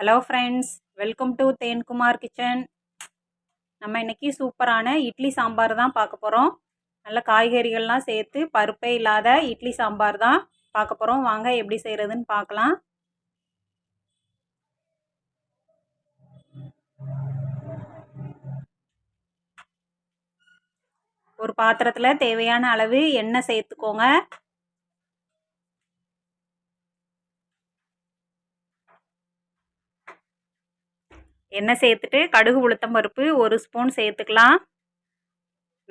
Hello friends welcome to Thenkumar kitchen நம்ம இன்றைக்கி சூப்பரான இட்லி சாம்பார் தான் பார்க்க போகிறோம் நல்ல காய்கறிகள்லாம் சேர்த்து பருப்பே இல்லாத இட்லி சாம்பார் தான் பார்க்க போகிறோம் வாங்க எப்படி செய்கிறதுன்னு பார்க்கலாம். ஒரு பாத்திரத்தில் தேவையான அளவு எண்ணெய் சேர்த்துக்கோங்க. எண்ணெய் சேர்த்துட்டு கடுகு உளுத்தம் பருப்பு ஒரு ஸ்பூன் சேர்த்துக்கலாம்.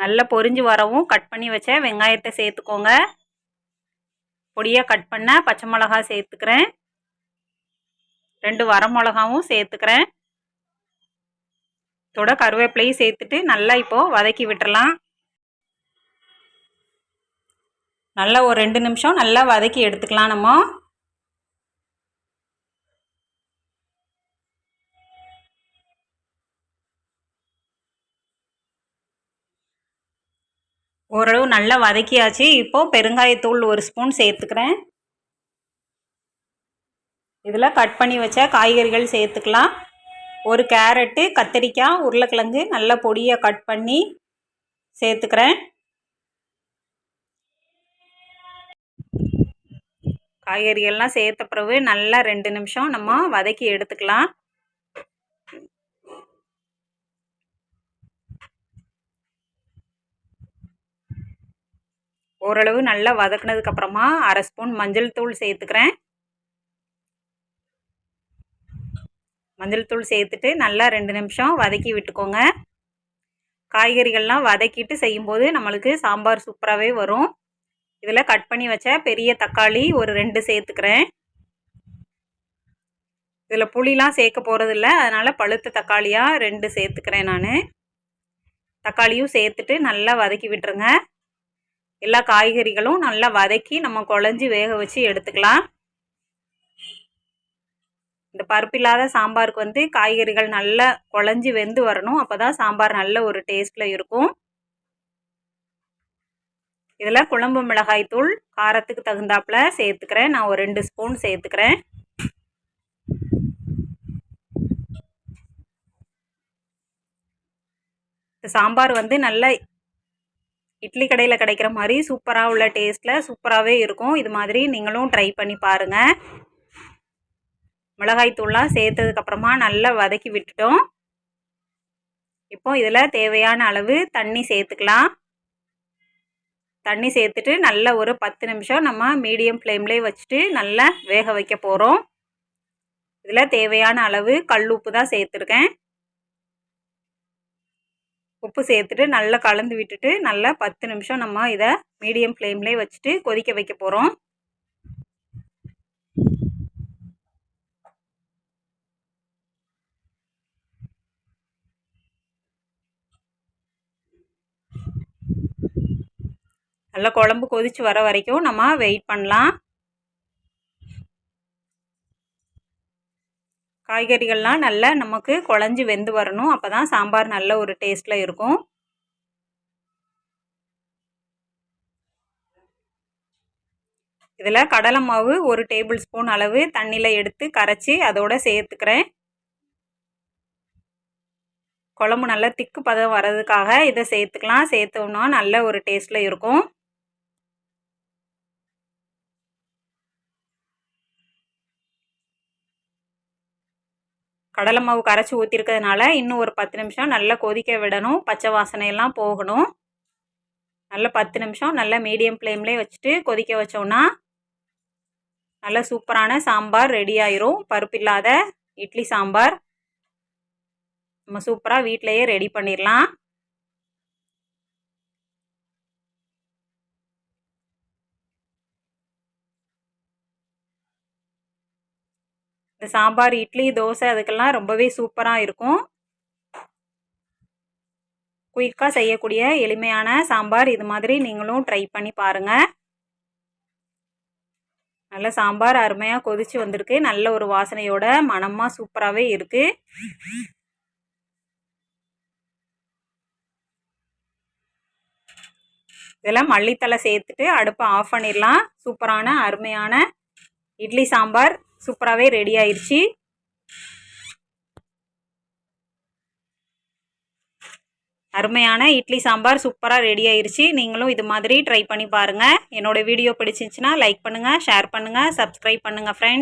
நல்லா பொரிஞ்சு வரவும் கட் பண்ணி வச்ச வெங்காயத்தை சேர்த்துக்கோங்க. பொடியாக கட் பண்ண பச்சை மிளகா சேர்த்துக்கிறேன். ரெண்டு வர மிளகாவும் சேர்த்துக்கிறேன். இதோட கருவேப்பிலையும் சேர்த்துட்டு நல்லா இப்போது வதக்கி விட்டுறலாம். நல்லா ஒரு ரெண்டு நிமிஷம் நல்லா வதக்கி எடுத்துக்கலாம் நம்ம. ஓரளவு நல்லா வதக்கியாச்சு. இப்போது பெருங்காயத்தூள் ஒரு ஸ்பூன் சேர்த்துக்கிறேன். இதில் கட் பண்ணி வச்ச காய்கறிகள் சேர்த்துக்கலாம். ஒரு கேரட்டு கத்திரிக்காய் உருளைக்கிழங்கு நல்ல பொடியை கட் பண்ணி சேர்த்துக்கிறேன். காய்கறிகள்லாம் சேர்த்த பிறகு நல்லா ரெண்டு நிமிஷம் நம்ம வதக்கி எடுத்துக்கலாம். ஓரளவு நல்லா வதக்குனதுக்கப்புறமா அரை ஸ்பூன் மஞ்சள் தூள் சேர்த்துக்கிறேன். மஞ்சள் தூள் சேர்த்துட்டு நல்லா ரெண்டு நிமிஷம் வதக்கி விட்டுக்கோங்க. காய்கறிகள்லாம் வதக்கிட்டு செய்யும்போது நம்மளுக்கு சாம்பார் சூப்பராகவே வரும். இதில் கட் பண்ணி வச்ச பெரிய தக்காளி ஒரு ரெண்டு சேர்த்துக்கிறேன். இதில் புளிலாம் சேர்க்க போகிறதில்ல அதனால் பழுத்த தக்காளியாக ரெண்டு சேர்த்துக்கிறேன் நான். தக்காளியும் சேர்த்துட்டு நல்லா வதக்கி விட்டுருங்க. எல்லா காய்கறிகளும் நல்லா வதக்கி நம்ம குழஞ்சி வேக வச்சு எடுத்துக்கலாம். இந்த பருப்பில்லாத சாம்பாருக்கு வந்து காய்கறிகள் நல்லா குழஞ்சி வெந்து வரணும். அப்போ தான் சாம்பார் நல்ல ஒரு டேஸ்ட்டில் இருக்கும். இதில் குழம்பு மிளகாய் தூள் காரத்துக்கு தகுந்தாப்பில் சேர்த்துக்கிறேன். நான் ஒரு ரெண்டு ஸ்பூன் சேர்த்துக்கிறேன். இந்த சாம்பார் வந்து நல்லா இட்லி கடையில் கிடைக்கிற மாதிரி சூப்பராக உள்ள டேஸ்ட்டில் சூப்பராகவே இருக்கும். இது மாதிரி நீங்களும் ட்ரை பண்ணி பாருங்கள் மிளகாய் தூள்லாம் சேர்த்ததுக்கப்புறமா நல்லா வதக்கி விட்டுட்டோம். இப்போ இதில் தேவையான அளவு தண்ணி சேர்த்துக்கலாம். தண்ணி சேர்த்துட்டு நல்ல ஒரு பத்து நிமிஷம் நம்ம மீடியம் ஃப்ளேம்லேயே வச்சுட்டு நல்லா வேக வைக்க போகிறோம் இதில் தேவையான அளவு கல் உப்பு தான் சேர்த்துருக்கேன். உப்பு சேர்த்துட்டு நல்லா கலந்து விட்டுட்டு நல்லா பத்து நிமிஷம் நம்ம இதை மீடியம் ஃப்ளேம்லேயே வச்சுட்டு கொதிக்க வைக்க போகிறோம் நல்லா குழம்பு கொதித்து வர வரைக்கும் நம்ம வெயிட் பண்ணலாம். காய்கறிகள்லாம் நல்லா நமக்கு குழஞ்சி வெந்து வரணும். அப்போ தான் சாம்பார் நல்ல ஒரு டேஸ்ட்டில் இருக்கும். இதில் கடலை மாவு ஒரு டேபிள் ஸ்பூன் அளவு தண்ணியில் எடுத்து கரைச்சி அதோடு சேர்த்துக்கிறேன். குழம்பு நல்லா திக்கு பதம் வர்றதுக்காக இதை சேர்த்துக்கலாம். சேர்த்தோம்னா நல்ல ஒரு டேஸ்ட்டில் இருக்கும். கடலை மாவு கரைச்சி ஊற்றிருக்கிறதுனால இன்னும் ஒரு பத்து நிமிஷம் நல்லா கொதிக்க விடணும். பச்சை வாசனையெல்லாம் போகணும். நல்ல பத்து நிமிஷம் நல்ல மீடியம் ஃப்ளேம்லேயே வச்சுட்டு கொதிக்க வச்சோம்னா நல்ல சூப்பரான சாம்பார் ரெடி ஆயிரும். பருப்பு இல்லாத இட்லி சாம்பார். நம்ம சூப்பராக வீட்டிலையே ரெடி பண்ணிடலாம் இந்த சாம்பார் இட்லி தோசை அதுக்கெல்லாம் ரொம்பவே சூப்பராக இருக்கும். குயிக்காக செய்யக்கூடிய எளிமையான சாம்பார் இது மாதிரி நீங்களும் ட்ரை பண்ணி பாருங்கள் நல்ல சாம்பார் அருமையாக கொதித்து வந்திருக்கு. நல்ல ஒரு வாசனையோட மனமாக சூப்பராகவே இருக்குது இதெல்லாம் மல்லித்தலை சேர்த்துட்டு அடுப்பை ஆஃப் பண்ணிடலாம். சூப்பரான அருமையான இட்லி சாம்பார். சூப்பராகவே ரெடி ஆயிடுச்சு அருமையான இட்லி சாம்பார் சூப்பராக ரெடி ஆயிடுச்சு நீங்களும் இது மாதிரி ட்ரை பண்ணி பாருங்கள் என்னோடய வீடியோ பிடிச்சிருந்துச்சின்னா லைக் பண்ணுங்கள் ஷேர் பண்ணுங்கள் சப்ஸ்கிரைப் பண்ணுங்கள் ஃப்ரெண்ட்